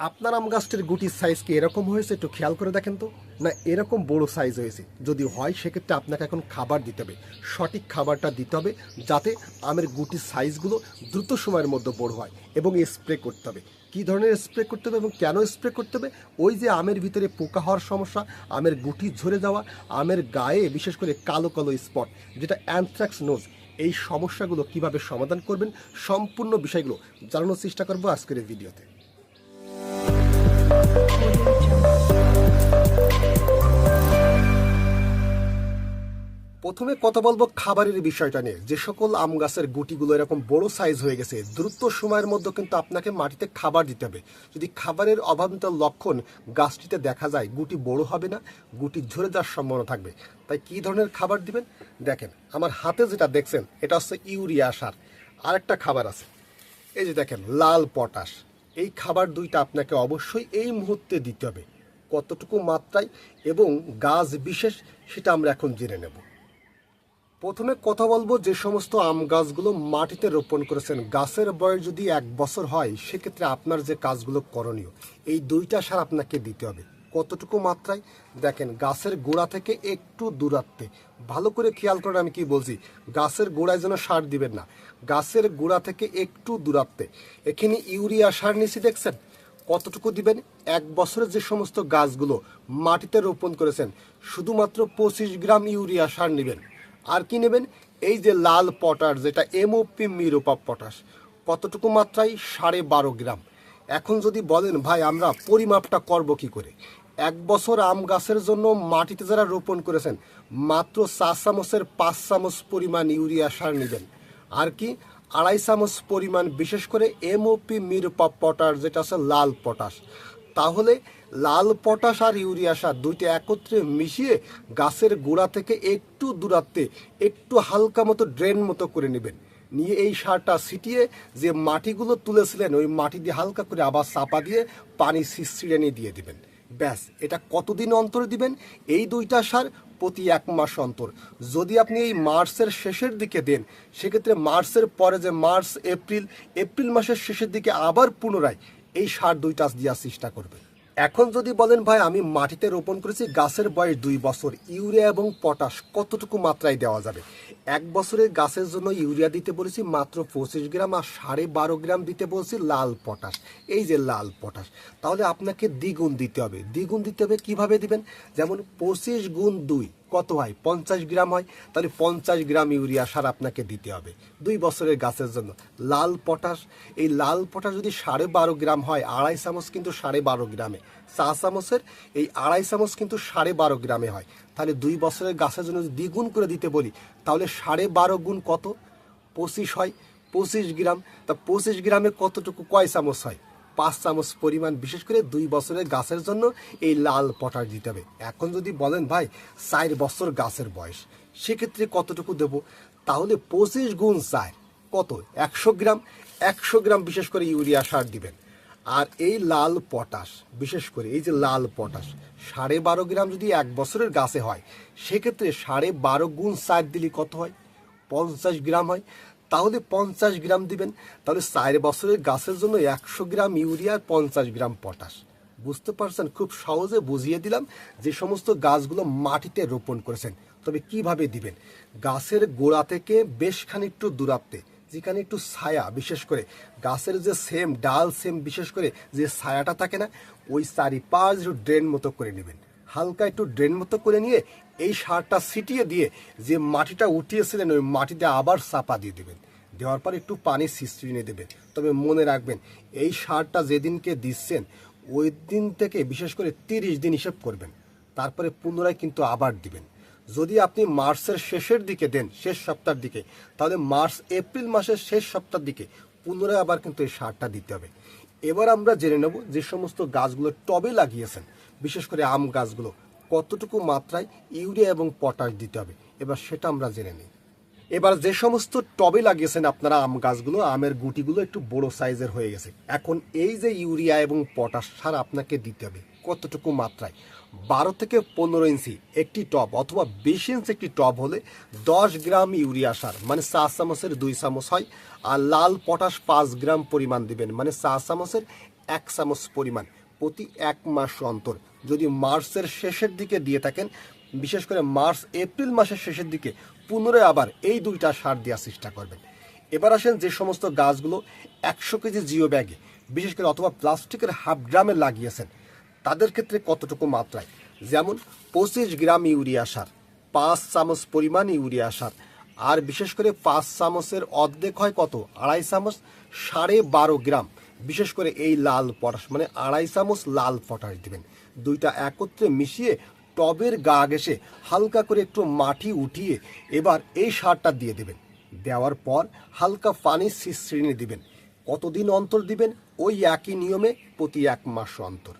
আপনার আম গাছটির গুটির সাইজ কি এরকম হয়েছে একটু খেয়াল করে দেখেন তো? না, এরকম বড় সাইজ হয়েছে। যদি হয়, সেক্ষেত্রে আপনাকে এখন খাবার দিতে হবে। সঠিক খাবারটা দিতে হবে যাতে আমের গুটির সাইজগুলো দ্রুত সময়ের মধ্যে বড় হয় এবং স্প্রে করতে হবে। কী ধরনের স্প্রে করতে হবে এবং কেন স্প্রে করতে হবে? ওই যে আমের ভিতরে পোকা হওয়ার সমস্যা, আমের গুটি ঝরে যাওয়া, আমের গায়ে বিশেষ করে কালো কালো স্পট যেটা অ্যানথ্রাক্স নোজ এই সমস্যাগুলো কীভাবে সমাধান করবেন? সম্পূর্ণ বিষয়গুলো জানানোর চেষ্টা করব আজকের ভিডিওতে। প্রথমে কথা বলব খাবারের বিষয়টা নিয়ে। যে সকল আম গাছের গুটিগুলো এরকম বড় সাইজ হয়ে গেছে, দ্রুত সময়ের মধ্যে কিন্তু আপনাকে মাটিতে খাবার দিতে হবে। যদি খাবারের অভাবিত লক্ষণ গাছটিতে দেখা যায়, গুটি বড় হবে না, গুটি ঝরে যাওয়ার সম্ভাবনা থাকবে। তাই কি ধরনের খাবার দিবেন? দেখেন, আমার হাতে যেটা দেখছেন, এটা হচ্ছে ইউরিয়া সার। আরেকটা খাবার আছে, এই যে দেখেন, লাল পটাশ। এই খাবার দুইটা আপনাকে অবশ্যই এই মুহূর্তে দিতে হবে। কতটুকু মাত্রায় এবং গাছ বিশেষ সেটা আমরা এখন জেনে নেব। প্রথমে কথা বলব যে সমস্ত আম গাছগুলো মাটিতে রোপণ করেছেন। গাছের বয়স যদি এক বছর হয়, সেক্ষেত্রে আপনার যে কাজগুলো করণীয়, এই দুইটা সার আপনাকে দিতে হবে। কতটুকু মাত্রায়? দেখেন, গাছের গোড়া থেকে একটু দূরাত্বে। ভালো করে খেয়াল করেন আমি কি বলছি, গাছের গোড়ায় যেন সার দিবেন না। গাছের গোড়া থেকে একটু দূরাত্বে। এখানে ইউরিয়া সার নিচে দেখছেন? কতটুকু দিবেন? এক বছরের যে সমস্ত গাছগুলো মাটিতে রোপণ করেছেন, শুধুমাত্র পঁচিশ গ্রাম ইউরিয়া সার নেবেন। আর কি নেবেন? এই যে লাল পটাশ, যেটা এমওপি মিরোপা পটাশ, কতটুকু মাত্রায়? সাড়ে বারো গ্রাম। এখন যদি বলেন, ভাই, আমরা পরিমাপটা করব কি করে? এক বছর আম গাছের জন্য মাটিতে যারা রোপণ করেছেন, মাত্র চার চামচের পাঁচ চামচ পরিমাণ ইউরিয়া সার নেবেন। আর কি? আড়াই চামচ পরিমাণ, বিশেষ করে এমওপি মিরপা পটাশ, যেটা আছে লাল পটাশ। তাহলে লাল পটাশ আর ইউরিয়া সার দুইটা একত্রে মিশিয়ে গাছের গোড়া থেকে একটু দূরাত্বে, একটু হালকা মতো ড্রেন মতো করে নেবেন। নিয়ে এই সারটা ছিটিয়ে যে মাটিগুলো তুলেছিলেন, ওই মাটি দিয়ে হালকা করে আবার চাপা দিয়ে পানি ছিঁড়ে নিয়ে দিয়ে দিবেন। ব্যাস, এটা কতদিন অন্তর দিবেন? এই দুইটা সার প্রতি এক মাস অন্তর। যদি আপনি এই মার্চের শেষের দিকে দেন, সেক্ষেত্রে মার্চের পরে যে মার্চ, এপ্রিল এপ্রিল মাসের শেষের দিকে আবার পুনরায় এই সার দুই দুইটা দেওয়ার চেষ্টা করবে। এখন যদি বলেন ভাই, আমি মাটিতে রোপণ করেছি, গাছের বয়স দুই বছর। ইউরিয়া এবং পটাশ কতটুকু মাত্রায় দেওয়া যাবে? এক বছরের গাছের জন্য ইউরিয়া দিতে বলেছি মাত্র পঁচিশ গ্রাম আর সাড়ে বারো গ্রাম দিতে বলছি লাল পটাশ। এই যে লাল পটাশ, তাহলে আপনাকে দ্বিগুণ দিতে হবে। দ্বিগুণ দিতে হবে কীভাবে দিবেন? যেমন পঁচিশ গুণ দুই কত হয়? পঞ্চাশ গ্রাম হয়, তাহলে পঞ্চাশ গ্রাম ইউরিয়া সার আপনাকে দিতে হবে। দুই বছরের গাছের জন্য। লাল পটাশ, এই লাল পটাশ যদি সাড়ে বারো গ্রাম হয়, আড়াই চামচ কিন্তু সাড়ে বারো গ্রামে। চা চামচের, এই আড়াই চামচ কিন্তু সাড়ে বারো গ্রামে হয়। তাহলে দুই বছরের গাছের জন্য দ্বিগুণ করে দিতে বলি, তাহলে সাড়ে বারো গুণ কত? পঁচিশ হয়, পঁচিশ গ্রাম। তা পঁচিশ গ্রামে কতটুকু কয় চামচ হয়? পাঁচ চামচ পরিমাণ, বিশেষ করে দুই বছরের গাছের জন্য এই লাল পটাশ দিতে হবে। এখন যদি বলেন, ভাই, চার বছর গাছের বয়স, সেক্ষেত্রে কতটুকু দেব? তাহলে পঁচিশ গুণ চার, কত? একশো গ্রাম। একশো গ্রাম বিশেষ করে ইউরিয়া সার দিবেন। আর এই লাল পটাশ, বিশেষ করে এই যে লাল পটাশ, সাড়ে বারো গ্রাম যদি এক বছরের গাছে হয়, সেক্ষেত্রে সাড়ে বারো গুণ চার দিলে কত হয়? পঞ্চাশ গ্রাম হয়। তাহলে পঞ্চাশ গ্রাম দিবেন। তাহলে চার বছরের গাছের জন্য একশো গ্রাম ইউরিয়া আর পঞ্চাশ গ্রাম পটাশ। বুঝতে পারছেন? খুব সহজে বুঝিয়ে দিলাম যে সমস্ত গাছগুলো মাটিতে রোপণ করেছেন। তবে কীভাবে দিবেন? গাছের গোড়া থেকে বেশ খানিকটু দূরাত্বে, যেখানে একটু ছায়া, বিশেষ করে গাছের যে সেম, ডাল সেম, বিশেষ করে যে ছায়াটা থাকে না, ওই চারিপাশ একটু ড্রেন মতো করে নেবেন। হালকা একটু ড্রেন মতো করে নিয়ে এই সারটা ছিটিয়ে দিয়ে যে মাটিটা উঠিয়েছিলেন, ওই মাটিতে আবার চাপা দিয়ে দেবেন। দেওয়ার পর একটু পানি নিয়ে দেবেন। তবে মনে রাখবেন, এই সারটা যেদিনকে দিচ্ছেন, ওই দিন থেকে বিশেষ করে তিরিশ দিন হিসেব করবেন। তারপরে পুনরায় কিন্তু আবার দিবেন। যদি আপনি মার্চের শেষের দিকে দেন, শেষ সপ্তাহের দিকে, তাহলে মার্চ, এপ্রিল মাসের শেষ সপ্তাহের দিকে পুনরায় আবার কিন্তু এই সারটা দিতে হবে। এবার আমরা জেনে নেব যে সমস্ত গাছগুলো টবে লাগিয়েছেন, বিশেষ করে আম গাছগুলো। কতটুকু মাত্রায় ইউরিয়া এবং পটাশ দিতে হবে, এবার সেটা আমরা জেনে নিই। এবার যে সমস্ত টবে লাগিয়েছেন আপনারা আম গাছগুলো, আমের গুটিগুলো একটু বড় সাইজের হয়ে গেছে। এখন এই যে ইউরিয়া এবং পটাশ সার আপনাকে দিতে হবে কতটুকু মাত্রায়? বারো থেকে পনেরো ইঞ্চি একটি টব অথবা বিশ ইঞ্চি একটি টব হলে দশ গ্রাম ইউরিয়া সার মানে চার চামচের দুই চামচ হয়, আর লাল পটাশ পাঁচ গ্রাম পরিমাণ দিবেন মানে চার চামচের এক চামচ পরিমাণ প্রতি এক মাস অন্তর। যদি মার্চের শেষের দিকে দিয়ে থাকেন, বিশেষ করে মার্চ, এপ্রিল মাসের শেষের দিকে পুনরায় আবার এই দুইটা সার দেওয়ার চেষ্টা করবেন। এবার আসেন যে সমস্ত গাছগুলো একশো কেজি জিও ব্যাগে, বিশেষ করে অথবা প্লাস্টিকের হাফ গ্রামে লাগিয়েছেন, তাদের ক্ষেত্রে কতটুকু মাত্রায়? যেমন পঁচিশ গ্রাম ইউরিয়া সার, পাঁচ চামচ পরিমাণ ইউরিয়া সার, আর বিশেষ করে পাঁচ চামচের অর্ধেক হয় কত? আড়াই চামচ, সাড়ে বারো গ্রাম। বিশেষ করে এই লাল পটাশ মানে আড়াই চামচ লাল পটাশ দিবেন। দুইটা একত্রে মিশিয়ে টবের গা ঘেসে হালকা করে একটু মাটি উঠিয়ে এবার এই সারটা দিয়ে দেবেন। দেওয়ার পর হালকা পানি শ্রেণি দিবেন। কতদিন অন্তর দিবেন? ওই একই নিয়মে প্রতি এক মাস অন্তর।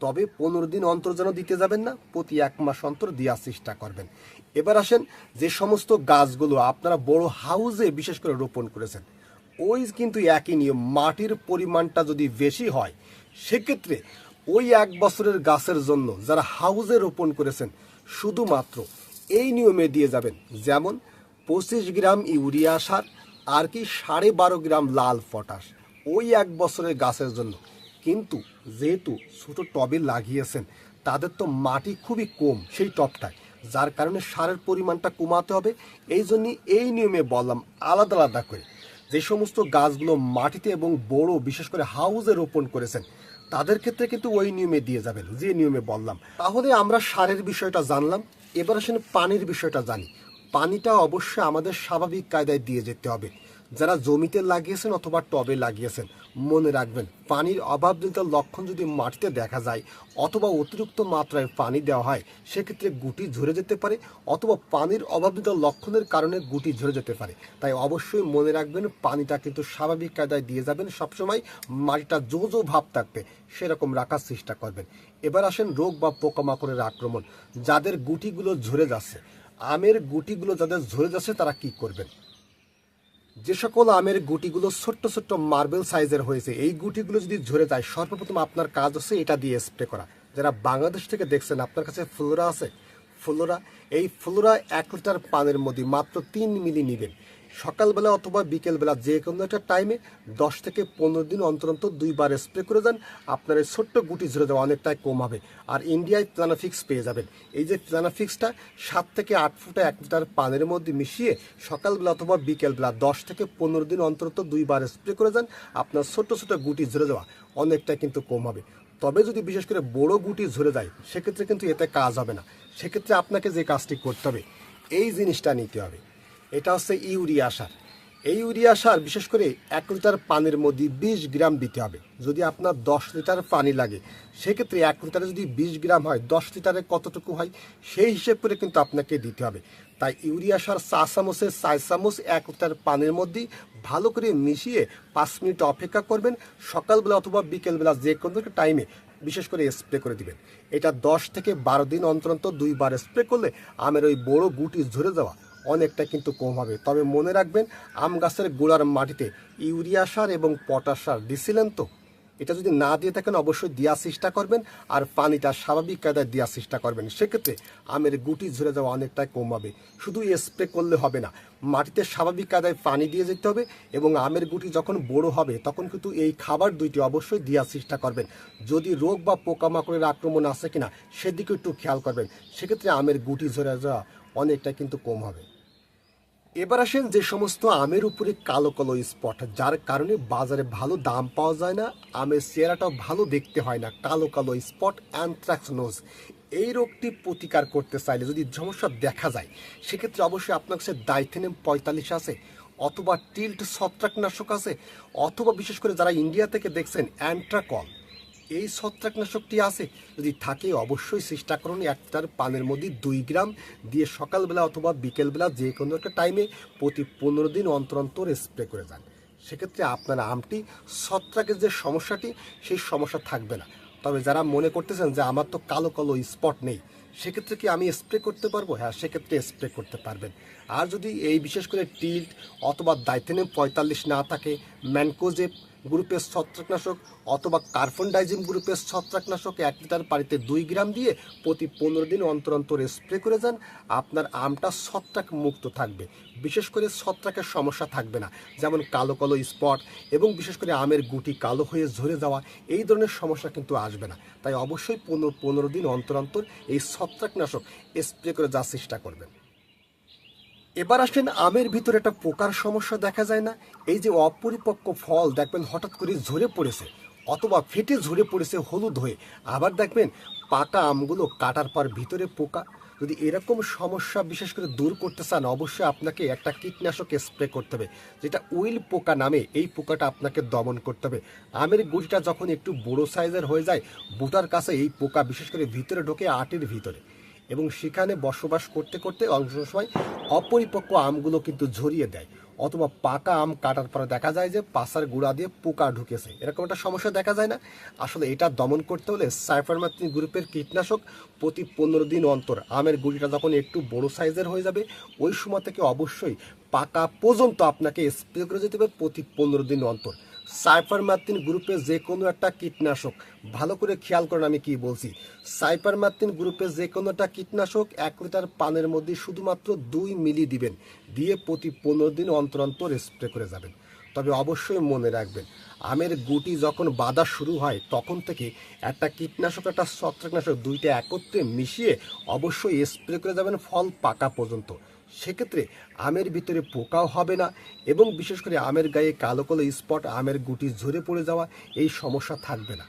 তবে পনেরো দিন অন্তর যেন দিতে যাবেন না, প্রতি এক মাস অন্তর দেওয়ার চেষ্টা করবেন। এবার আসেন যে সমস্ত গাছগুলো আপনারা বড় হাউজে বিশেষ করে রোপণ করেছেন, ওই কিন্তু একই নিয়ম, মাটির পরিমাণটা যদি বেশি হয়, সেক্ষেত্রে ওই এক বছরের গাছের জন্য যারা হাউজে রোপণ করেছেন, শুধুমাত্র এই নিয়মে দিয়ে যাবেন। যেমন পঁচিশ গ্রাম ইউরিয়া সার, আর কি সাড়ে বারো গ্রাম লাল পটাশ। ওই এক বছরের গাছের জন্য। কিন্তু যেহেতু ছোট টবে লাগিয়েছেন, তাদের তো মাটি খুবই কম সেই টবটায়। যার কারণে সারের পরিমাণটা কমাতে হবে। এই জন্যই এই নিয়মে বললাম, আলাদা আলাদা করে। যে সমস্ত গাছগুলো মাটিতে এবং বড়, বিশেষ করে হাউজে রোপণ করেছেন তাদের ক্ষেত্রে কিন্তু ওই নিয়মে দিয়ে যাবেন যে নিয়মে বললাম। তাহলে আমরা সারের বিষয়টা জানলাম, এবার আসেন পানির বিষয়টা জানি। পানিটা অবশ্যই আমাদের স্বাভাবিক কায়দায় দিয়ে যেতে হবে। যারা জমিতে লাগিয়েছেন অথবা টবে লাগিয়েছেন, মনে রাখবেন, পানির অভাবজনিত লক্ষণ যদি মাটিতে দেখা যায় অথবা অতিরিক্ত মাত্রায় পানি দেওয়া হয়, সেক্ষেত্রে গুটি ঝরে যেতে পারে অথবা পানির অভাবজনিত লক্ষণের কারণে গুটি ঝরে যেতে পারে। তাই অবশ্যই মনে রাখবেন, পানিটা কিন্তু স্বাভাবিক কায়দায় দিয়ে যাবেন। সবসময় মাটিটা জো জো ভাব থাকবে, সেরকম রাখার চেষ্টা করবেন। এবার আসেন রোগ বা পোকামাকড়ের আক্রমণ। যাদের গুটিগুলো ঝরে যাচ্ছে, আমের গুটিগুলো যাদের ঝরে যাচ্ছে, তারা কি করবেন? যে সকল আমের গুটিগুলো ছোট্ট ছোট্ট মার্বেল সাইজের হয়েছে, এই গুটিগুলো যদি ঝরে যায়, সর্বপ্রথম আপনার কাজ হচ্ছে এটা দিয়ে স্প্রে করা। যারা বাংলাদেশ থেকে দেখছেন, আপনার কাছে ফ্লোরা আছে? ফ্লোরা? এই ফ্লোরা এক লিটার পানের মধ্যে মাত্র তিন মিলি নেবেন। সকালবেলা অথবা বিকেলবেলা যে কোনো একটা টাইমে দশ থেকে পনেরো দিন অন্তর অন্তর দুইবার স্প্রে করে যান। আপনার এই ছোট্ট গুটি ঝরে যাওয়া অনেকটাই কম হবে। আর ইন্ডিয়ায় প্লানাফিক্স পেয়ে যাবেন। এই যে প্লানাফিক্সটা সাত থেকে আট ফুটা এক লিটার পানের মধ্যে মিশিয়ে সকালবেলা অথবা বিকেলবেলা দশ থেকে পনেরো দিন অন্তর অন্তর দুইবার স্প্রে করে যান, আপনার ছোট্ট ছোট্ট গুটি ঝরে যাওয়া অনেকটাই কিন্তু কম হবে। তবে যদি বিশেষ করে বড় গুটি ঝরে যায়, সেক্ষেত্রে কিন্তু এতে কাজ হবে না। সেক্ষেত্রে আপনাকে যে কাজটি করতে হবে, এই জিনিসটা নিতে হবে। এটা হচ্ছে ইউরিয়া সার। এই ইউরিয়া সার, বিশেষ করে এক লিটার পানির মধ্যে বিশ গ্রাম দিতে হবে। যদি আপনার দশ লিটার পানি লাগে, সেক্ষেত্রে এক লিটারে যদি বিশ গ্রাম হয়, দশ লিটারে কতটুকু হয়, সেই হিসেব করে কিন্তু আপনাকে দিতে হবে। তাই ইউরিয়া সার চা চামচের চার চামচ এক লিটার পানির মধ্যে ভালো করে মিশিয়ে পাঁচ মিনিট অপেক্ষা করবেন। সকালবেলা অথবা বিকেলবেলা যে কোনো টাইমে বিশেষ করে স্প্রে করে দিবেন। এটা দশ থেকে বারো দিন অন্তর অন্তর দুইবার স্প্রে করলে আমের ওই বড় গুটি ঝরে যাওয়া অনেকটা কিন্তু কম হবে। তবে মনে রাখবেন, আম গাছের গোড়ার মাটিতে ইউরিয়া সার এবং পটাশ সার দিছিলেন তো? এটা যদি না দিয়ে থাকেন, অবশ্যই দেওয়ার চেষ্টা করবেন আর পানিটা স্বাভাবিক কায়দায় দেওয়ার চেষ্টা করবেন। সেক্ষেত্রে আমের গুটি ঝরে যাওয়া অনেকটাই কম হবে। শুধু স্প্রে করলে হবে না, মাটিতে স্বাভাবিক কায়দায় পানি দিয়ে যেতে হবে এবং আমের গুটি যখন বড় হবে, তখন কিন্তু এই খাবার দুইটি অবশ্যই দেওয়ার চেষ্টা করবেন। যদি রোগ বা পোকামাকড়ের আক্রমণ আছে কিনা, সেদিকে একটু খেয়াল করবেন। সেক্ষেত্রে আমের গুটি ঝরে যাওয়া অনেকটা কিন্তু কম হবে। এবার আসেন যে সমস্ত আমের উপরে কালো কালো স্পট, যার কারণে বাজারে ভালো দাম পাওয়া যায় না, আমের চেহারাটাও ভালো দেখতে হয় না, কালো কালো স্পট অ্যানথ্রাক্স নোজ এই রোগটি প্রতিকার করতে চাইলে যদি সমস্যা দেখা যায়, সেক্ষেত্রে অবশ্যই আপনার কাছে ডাইথেনেম পঁয়তাল্লিশ আছে, অথবা টিল্ট ছত্রাকনাশক আছে, অথবা বিশেষ করে যারা ইন্ডিয়া থেকে দেখছেন অ্যান্ট্রাকল এই ছত্রাকনাশকটি আছে। যদি থাকে, অবশ্যই চেষ্টা করুন একটার পানের মধ্যে দুই গ্রাম দিয়ে সকালবেলা অথবা বিকেলবেলা যে কোনো একটা টাইমে প্রতি পনেরো দিন অন্তর অন্তর স্প্রে করে যান। সেক্ষেত্রে আপনার আমটি ছত্রাকের যে সমস্যাটি, সেই সমস্যা থাকবে না। তবে যারা মনে করতেছেন যে আমার তো কালো কালো স্পট নেই, সেক্ষেত্রে কি আমি স্প্রে করতে পারব? হ্যাঁ সেক্ষেত্রে স্প্রে করতে পারবেন। আর যদি এই বিশেষ করে টিল্ট অথবা দাইথেনিয়াম পঁয়তাল্লিশ না থাকে ম্যানকোজেপ গ্রুপের ছত্রাকনাশক অথবা কার্বন ডাইজিম গ্রুপের ছত্রাকনাশক এক লিটার পানিতে দুই গ্রাম দিয়ে প্রতি পনেরো দিন অন্তর অন্তর স্প্রে করে যান। আপনার আমটা ছত্রাক মুক্ত থাকবে। বিশেষ করে ছত্রাকের সমস্যা থাকবে না। যেমন কালো কালো স্পট এবং বিশেষ করে আমের গুটি কালো হয়ে ঝরে যাওয়া, এই ধরনের সমস্যা কিন্তু আসবে না। তাই অবশ্যই পনেরো পনেরো দিন অন্তর অন্তর এই ছত্রাকনাশক স্প্রে করে যাওয়ার চেষ্টা করবেন। এবার আসেন আমের ভিতরে একটা পোকার সমস্যা দেখা যায় না। এই যে অপরিপক্ক ফল দেখবেন হঠাৎ করে ঝরে পড়েছে, অথবা ফেটে ঝরে পড়েছে হলুদ হয়ে। আবার দেখবেন পাকা আমগুলো কাটার পর ভিতরে পোকা। যদি এরকম সমস্যা বিশেষ করে দূর করতে চান, অবশ্যই আপনাকে একটা কীটনাশক স্প্রে করতে হবে, যেটা উইল পোকা নামে এই পোকাটা আপনাকে দমন করতে হবে। আমের গুটিটা যখন একটু বড় সাইজের হয়ে যায়, বুটার কাছে এই পোকা বিশেষ করে ভিতরে ঢোকে আটির ভিতরে। এবং সেখানে বসবাস করতে করতে অংশ সময় অপরিপক্ক আমগুলো কিন্তু ঝরিয়ে দেয়, অথবা পাকা আম কাটার পরে দেখা যায় যে পাশার গুঁড়া দিয়ে পোকা ঢুকেছে। এরকম একটা সমস্যা দেখা যায় না? আসলে এটা দমন করতে হলে সাইফারমাত্রিন গ্রুপের কীটনাশক প্রতি পনেরো দিন অন্তর আমের গুঁড়িটা যখন একটু বড় সাইজের হয়ে যাবে, ওই সময় থেকে অবশ্যই পাকা পর্যন্ত আপনাকে স্প্রে করে যেতে হবে প্রতি পনেরো দিন অন্তর। সাইপারমাত্রিন গ্রুপে যে কোনো একটা কীটনাশক। ভালো করে খেয়াল করেন আমি কি বলছি। সাইপারমাত্রিন গ্রুপে যে কোনো একটা কীটনাশক এক লিটার পানের মধ্যে শুধুমাত্র দুই মিলি দিবেন। দিয়ে প্রতি পনেরো দিন অন্তর অন্তর স্প্রে করে যাবেন। তবে অবশ্যই মনে রাখবেন, আমের গুটি যখন বাঁধা শুরু হয়, তখন থেকে একটা কীটনাশক, একটা ছত্রাকনাশক দুইটা একত্রে মিশিয়ে অবশ্যই স্প্রে করে যাবেন ফল পাকা পর্যন্ত। সেক্ষেত্রে আমের ভিতরে পোকাও হবে না এবং বিশেষ করে আমের গায়ে কালো কালো স্পট, আমের গুটি ঝরে পড়ে যাওয়া, এই সমস্যা থাকবে না।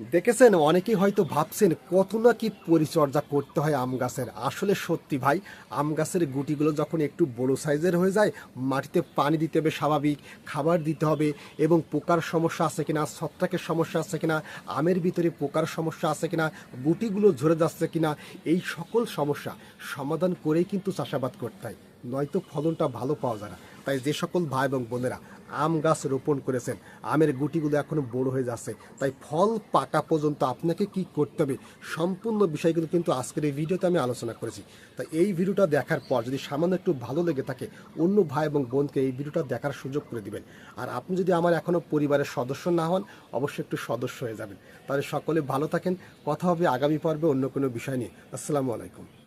দেখেছেন, অনেকেই হয়তো ভাবছেন কত না কি পরিচর্যা করতে হয় আম গাছের। আসলে সত্যি ভাই, আম গাছের গুটিগুলো যখন একটু বড় সাইজের হয়ে যায়, মাটিতে পানি দিতে হবে স্বাভাবিক, খাবার দিতে হবে এবং পোকার সমস্যা আছে কিনা, ছত্রাকের সমস্যা আছে কিনা, আমের ভিতরে পোকার সমস্যা আছে কিনা, গুটিগুলো ঝরে যাচ্ছে কিনা, এই সকল সমস্যা সমাধান করেই কিন্তু চাষাবাদ করতে হয়। নয়তো ফলনটা ভালো পাওয়া যায় না। তাই যে সকল ভাই এবং বোনেরা আম গাছ রোপণ করেছেন, আমের গুটিগুলো এখনও বড় হয়ে যাচ্ছে। তাই ফল পাকা পর্যন্ত আপনাকে কি করতে হবে সম্পূর্ণ বিষয়গুলো কিন্তু আজকের এই ভিডিওতে আমি আলোচনা করেছি। তাই এই ভিডিওটা দেখার পর যদি সামান্য একটু ভালো লেগে থাকে, অন্য ভাই এবং বোনকে এই ভিডিওটা দেখার সুযোগ করে দিবেন। আর আপনি যদি আমার এখনও পরিবারের সদস্য না হন, অবশ্যই একটু সদস্য হয়ে যাবেন। তাহলে সকলে ভালো থাকেন। কথা হবে আগামী পর্বে অন্য কোনো বিষয় নিয়ে। আসসালামু আলাইকুম।